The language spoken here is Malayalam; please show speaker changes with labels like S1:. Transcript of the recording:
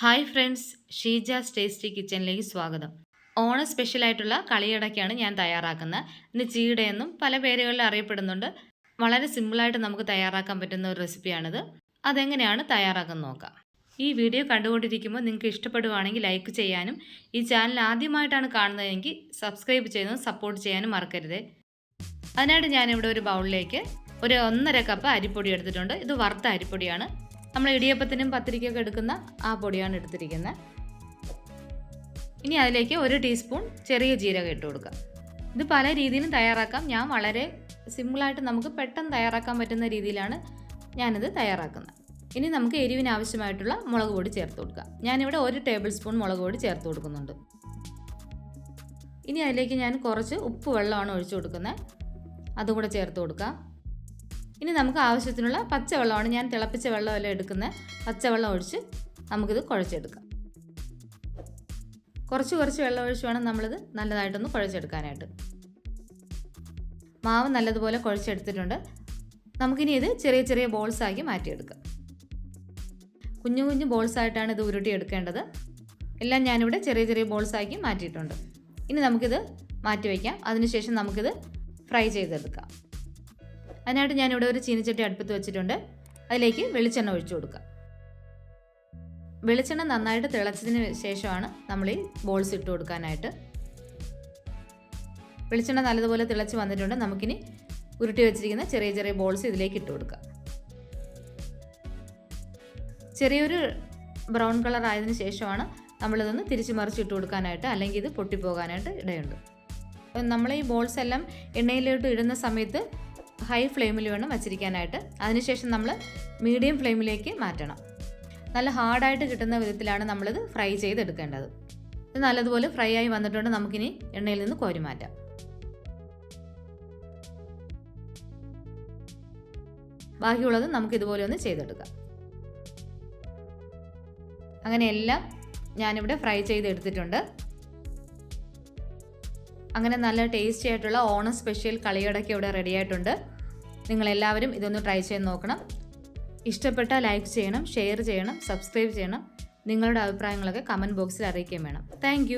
S1: ഹായ് ഫ്രണ്ട്സ് ഷീജാസ് ടേസ്റ്റി കിച്ചണിലേക്ക് സ്വാഗതം. ഓണ സ്പെഷ്യലായിട്ടുള്ള കളിയടക്കാണ് ഞാൻ തയ്യാറാക്കുന്നത്. ഇന്ന് ചീടയെന്നും പല പേരുകളിൽ അറിയപ്പെടുന്നുണ്ട്. വളരെ സിമ്പിളായിട്ട് നമുക്ക് തയ്യാറാക്കാൻ പറ്റുന്ന ഒരു റെസിപ്പിയാണിത് അതെങ്ങനെയാണ് തയ്യാറാക്കാൻ നോക്കാം. ഈ വീഡിയോ കണ്ടുകൊണ്ടിരിക്കുമ്പോൾ നിങ്ങൾക്ക് ഇഷ്ടപ്പെടുവാണെങ്കിൽ ലൈക്ക് ചെയ്യാനും ഈ ചാനൽ ആദ്യമായിട്ടാണ് കാണുന്നതെങ്കിൽ സബ്സ്ക്രൈബ് ചെയ്യുന്നതും സപ്പോർട്ട് ചെയ്യാനും മറക്കരുത്. അതിനായിട്ട് ഞാനിവിടെ ഒരു ബൗളിലേക്ക് ഒരു ഒന്നര കപ്പ് അരിപ്പൊടി എടുത്തിട്ടുണ്ട്. ഇത് വറുത്ത അരിപ്പൊടിയാണ്. നമ്മൾ ഇടിയപ്പത്തിനും പത്തിരിക്കൊക്കെ എടുക്കുന്ന ആ പൊടിയാണ് എടുത്തിരിക്കുന്നത്. ഇനി അതിലേക്ക് ഒരു ടീസ്പൂൺ ചെറിയ ജീരകം ഇട്ട് കൊടുക്കുക. ഇത് പല രീതിയിലും തയ്യാറാക്കാം. ഞാൻ വളരെ സിമ്പിളായിട്ട് നമുക്ക് പെട്ടെന്ന് തയ്യാറാക്കാൻ പറ്റുന്ന രീതിയിലാണ് ഞാനിത് തയ്യാറാക്കുന്നത്. ഇനി നമുക്ക് എരിവിന് ആവശ്യമായിട്ടുള്ള മുളക് പൊടി ചേർത്ത് കൊടുക്കാം. ഞാനിവിടെ ഒരു ടേബിൾ സ്പൂൺ മുളക് പൊടി ചേർത്ത് കൊടുക്കുന്നുണ്ട്. ഇനി അതിലേക്ക് ഞാൻ കുറച്ച് ഉപ്പ് വെള്ളമാണ് ഒഴിച്ചു കൊടുക്കുന്നത്. അതും കൂടെ ചേർത്ത് കൊടുക്കാം. ഇനി നമുക്ക് ആവശ്യത്തിനുള്ള പച്ചവെള്ളമാണ് ഞാൻ തിളപ്പിച്ച വെള്ളമല്ല എടുക്കുന്നത്. പച്ചവെള്ളം ഒഴിച്ച് നമുക്കിത് കുഴച്ചെടുക്കാം. കുറച്ച് കുറച്ച് വെള്ളം ഒഴിച്ച് വേണം നമ്മളിത് നല്ലതായിട്ടൊന്ന് കുഴച്ചെടുക്കാനായിട്ട്. മാവ് നല്ലതുപോലെ കുഴച്ചെടുത്തിട്ടുണ്ട്. നമുക്കിനി ഇത് ചെറിയ ചെറിയ ബോൾസാക്കി മാറ്റിയെടുക്കാം. കുഞ്ഞു കുഞ്ഞു ബോൾസായിട്ടാണ് ഇത് ഉരുട്ടി എടുക്കേണ്ടത് എല്ലാം ഞാനിവിടെ ചെറിയ ചെറിയ ബോൾസാക്കി മാറ്റിയിട്ടുണ്ട്. ഇനി നമുക്കിത് മാറ്റി വയ്ക്കാം അതിനുശേഷം നമുക്കിത് ഫ്രൈ ചെയ്തെടുക്കാം. അതിനായിട്ട് ഞാനിവിടെ ഒരു ചീനിച്ചട്ടി അടുപ്പത്ത് വെച്ചിട്ടുണ്ട്. അതിലേക്ക് വെളിച്ചെണ്ണ ഒഴിച്ചു കൊടുക്കുക. വെളിച്ചെണ്ണ നന്നായിട്ട് തിളച്ചതിന് ശേഷമാണ് നമ്മൾ ഈ ബോൾസ് ഇട്ട് കൊടുക്കാനായിട്ട്. വെളിച്ചെണ്ണ നല്ലതുപോലെ തിളച്ച് വന്നിട്ടുണ്ട്. നമുക്കിനി ഉരുട്ടി വെച്ചിരിക്കുന്ന ചെറിയ ചെറിയ ബോൾസ് ഇതിലേക്ക് ഇട്ട് കൊടുക്കുക. ചെറിയൊരു ബ്രൗൺ കളർ ആയതിനു ശേഷമാണ് നമ്മളിതൊന്ന് തിരിച്ചു മറിച്ച് ഇട്ട് കൊടുക്കാനായിട്ട് അല്ലെങ്കിൽ ഇത് പൊട്ടിപ്പോകാനായിട്ട് ഇടയുണ്ട്. നമ്മൾ ഈ ബോൾസ് എല്ലാം എണ്ണയിലോട്ട് ഇടുന്ന സമയത്ത് ഹൈ ഫ്ലെയിമിൽ വേണം വച്ചിരിക്കാനായിട്ട്. അതിനുശേഷം നമ്മൾ മീഡിയം ഫ്ലെയിമിലേക്ക് മാറ്റണം. നല്ല ഹാർഡായിട്ട് കിട്ടുന്ന വിധത്തിലാണ് നമ്മളിത് ഫ്രൈ ചെയ്തെടുക്കേണ്ടത്. ഇത് നല്ലതുപോലെ ഫ്രൈ ആയി വന്നിട്ടുണ്ട് നമുക്കിനി എണ്ണയിൽ നിന്ന് കോരി മാറ്റാം. ബാക്കിയുള്ളത് നമുക്ക് ഇതുപോലെ ഒന്ന് ചെയ്തെടുക്കാം. അങ്ങനെ എല്ലാം ഞാനിവിടെ ഫ്രൈ ചെയ്തെടുത്തിട്ടുണ്ട്. അങ്ങനെ നല്ല ടേസ്റ്റി ആയിട്ടുള്ള ഓണം സ്പെഷ്യൽ കളിയടക്കം ഇവിടെ റെഡി ആയിട്ടുണ്ട്. നിങ്ങളെല്ലാവരും ഇതൊന്ന് ട്രൈ ചെയ്ത് നോക്കണം. ഇഷ്ടപ്പെട്ട ലൈക്ക് ചെയ്യണം ഷെയർ ചെയ്യണം സബ്സ്ക്രൈബ് ചെയ്യണം. നിങ്ങളുടെ അഭിപ്രായങ്ങളൊക്കെ കമന്റ് ബോക്സിൽ അറിയിക്കുകയും വേണം. താങ്ക്